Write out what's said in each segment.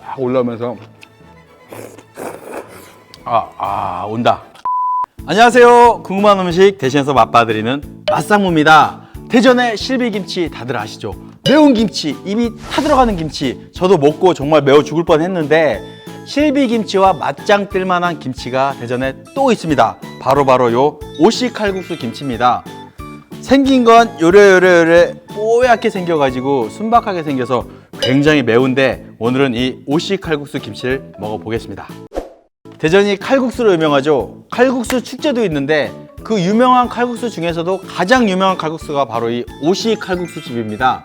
막 올라오면서 아, 아 온다. 안녕하세요. 궁금한 음식 대신해서 맛봐드리는 맛상무입니다. 대전의 실비김치 다들 아시죠? 매운 김치, 입이 타들어가는 김치. 저도 먹고 정말 매워 죽을 뻔했는데 실비김치와 맞짱 뜰 만한 김치가 대전에 또 있습니다. 바로바로 요 오시칼국수 김치입니다. 생긴 건 요래요래요래 뽀얗게 생겨가지고 순박하게 생겨서 굉장히 매운데 오늘은 이 오시칼국수 김치를 먹어보겠습니다. 대전이 칼국수로 유명하죠. 칼국수 축제도 있는데 그 유명한 칼국수 중에서도 가장 유명한 칼국수가 바로 이 오시 칼국수 집입니다.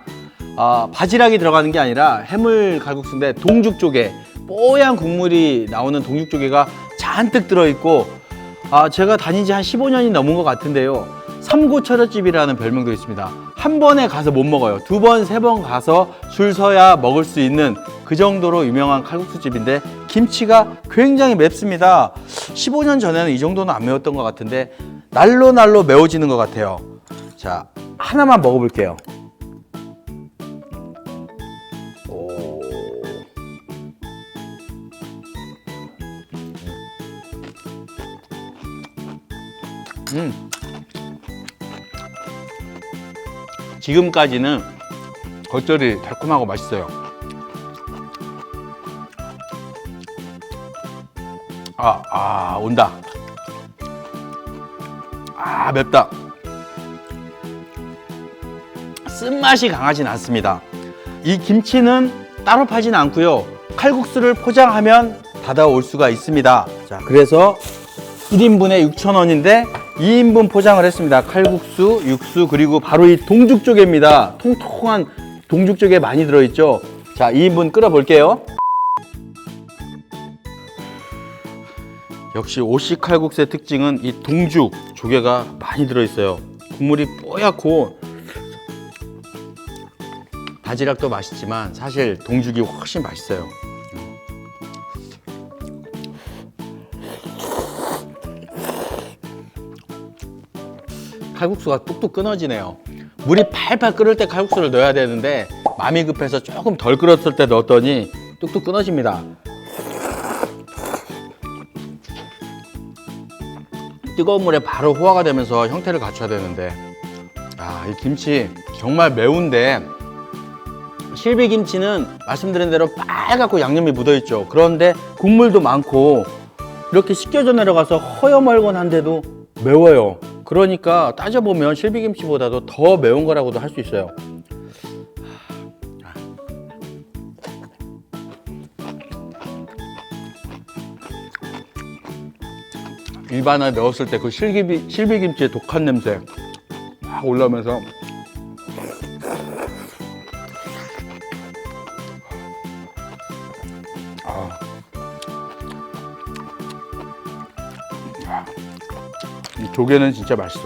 아, 바지락이 들어가는 게 아니라 해물 칼국수인데 동죽 조개, 뽀얀 국물이 나오는 동죽 조개가 잔뜩 들어있고 아, 제가 다닌 지 한 15년이 넘은 것 같은데요. 삼고철혈집이라는 별명도 있습니다. 한 번에 가서 못 먹어요. 두 번, 세 번 가서 줄 서야 먹을 수 있는 그 정도로 유명한 칼국수 집인데 김치가 굉장히 맵습니다. 15년 전에는 이 정도는 안 매웠던 것 같은데 날로 날로 매워지는 것 같아요. 자, 하나만 먹어볼게요. 오. 음. 지금까지는 겉절이 달콤하고 맛있어요. 아, 아, 온다. 아, 맵다. 쓴맛이 강하진 않습니다. 이 김치는 따로 팔진 않고요. 칼국수를 포장하면 받아올 수가 있습니다. 자, 그래서 1인분에 6,000원인데 2인분 포장을 했습니다. 칼국수, 육수, 그리고 바로 이 동죽조개입니다. 통통한 동죽조개 많이 들어있죠? 자, 2인분 끓여볼게요. 역시 오시 칼국수의 특징은 이 동죽 조개가 많이 들어있어요. 국물이 뽀얗고 바지락도 맛있지만 사실 동죽이 훨씬 맛있어요. 칼국수가 뚝뚝 끊어지네요. 물이 팔팔 끓을 때 칼국수를 넣어야 되는데 마음이 급해서 조금 덜 끓었을 때 넣었더니 뚝뚝 끊어집니다. 뜨거운 물에 바로 호화가 되면서 형태를 갖춰야 되는데 아, 이 김치 정말 매운데 실비김치는 말씀드린 대로 빨갛고 양념이 묻어있죠. 그런데 국물도 많고 이렇게 씻겨져 내려가서 허여멀건한데도 매워요. 그러니까 따져보면 실비김치보다도 더 매운 거라고도 할 수 있어요. 입안에 넣었을 때 그 실비김, 실비김치의 독한 냄새 막 올라오면서 아. 아. 이 조개는 진짜 맛있어.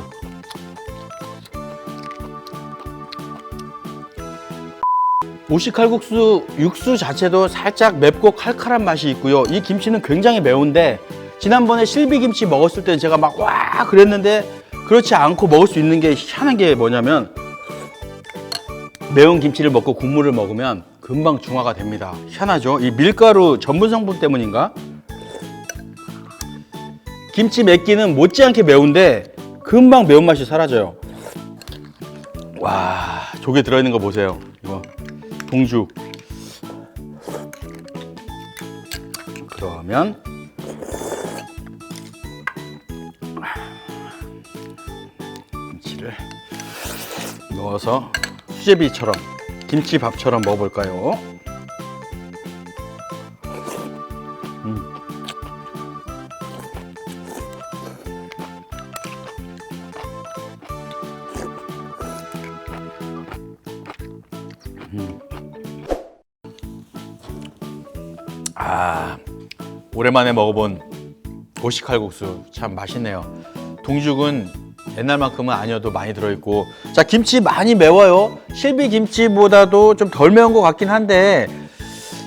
오시칼국수 육수 자체도 살짝 맵고 칼칼한 맛이 있고요. 이 김치는 굉장히 매운데 지난번에 실비김치 먹었을 때 제가 막 와 그랬는데 그렇지 않고 먹을 수 있는 게 희한한 게 뭐냐면 매운 김치를 먹고 국물을 먹으면 금방 중화가 됩니다. 희한하죠? 이 밀가루 전분 성분 때문인가? 김치 맵기는 못지않게 매운데 금방 매운맛이 사라져요. 와, 조개 들어있는 거 보세요. 이거 동죽. 그러면 김치를 넣어서 수제비처럼 김치밥처럼 먹어볼까요? 아 오랜만에 먹어본 오시칼국수 참 맛있네요. 동죽은 옛날만큼은 아니어도 많이 들어있고 자 김치 많이 매워요. 실비 김치보다도 좀 덜 매운 것 같긴 한데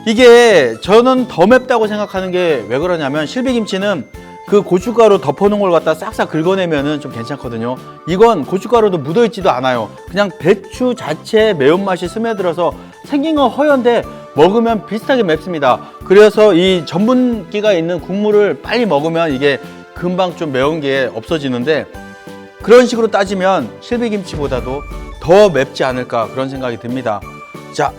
이게 저는 더 맵다고 생각하는 게 왜 그러냐면 실비 김치는 그 고춧가루 덮어놓은 걸 갖다 싹싹 긁어내면은 좀 괜찮거든요. 이건 고춧가루도 묻어있지도 않아요. 그냥 배추 자체의 매운맛이 스며들어서 생긴 건 허연데 먹으면 비슷하게 맵습니다. 그래서 이 전분기가 있는 국물을 빨리 먹으면 이게 금방 좀 매운 게 없어지는데 그런 식으로 따지면 실비김치보다도 더 맵지 않을까 그런 생각이 듭니다. 자,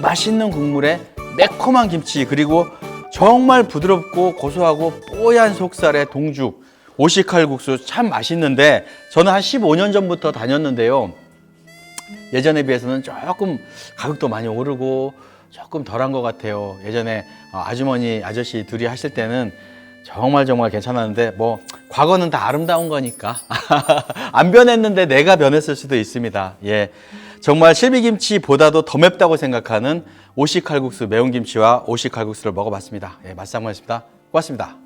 맛있는 국물에 매콤한 김치 그리고 정말 부드럽고 고소하고 뽀얀 속살의 동죽 오시칼국수 참 맛있는데 저는 한 15년 전부터 다녔는데요. 예전에 비해서는 조금 가격도 많이 오르고 조금 덜한 것 같아요. 예전에 어, 아주머니 아저씨 둘이 하실 때는 정말 정말 괜찮았는데 뭐 과거는 다 아름다운 거니까 안 변했는데 내가 변했을 수도 있습니다. 예, 정말 실비김치보다도 더 맵다고 생각하는 오시칼국수 매운 김치와 오시칼국수를 먹어봤습니다. 예, 맛상무였습니다. 고맙습니다.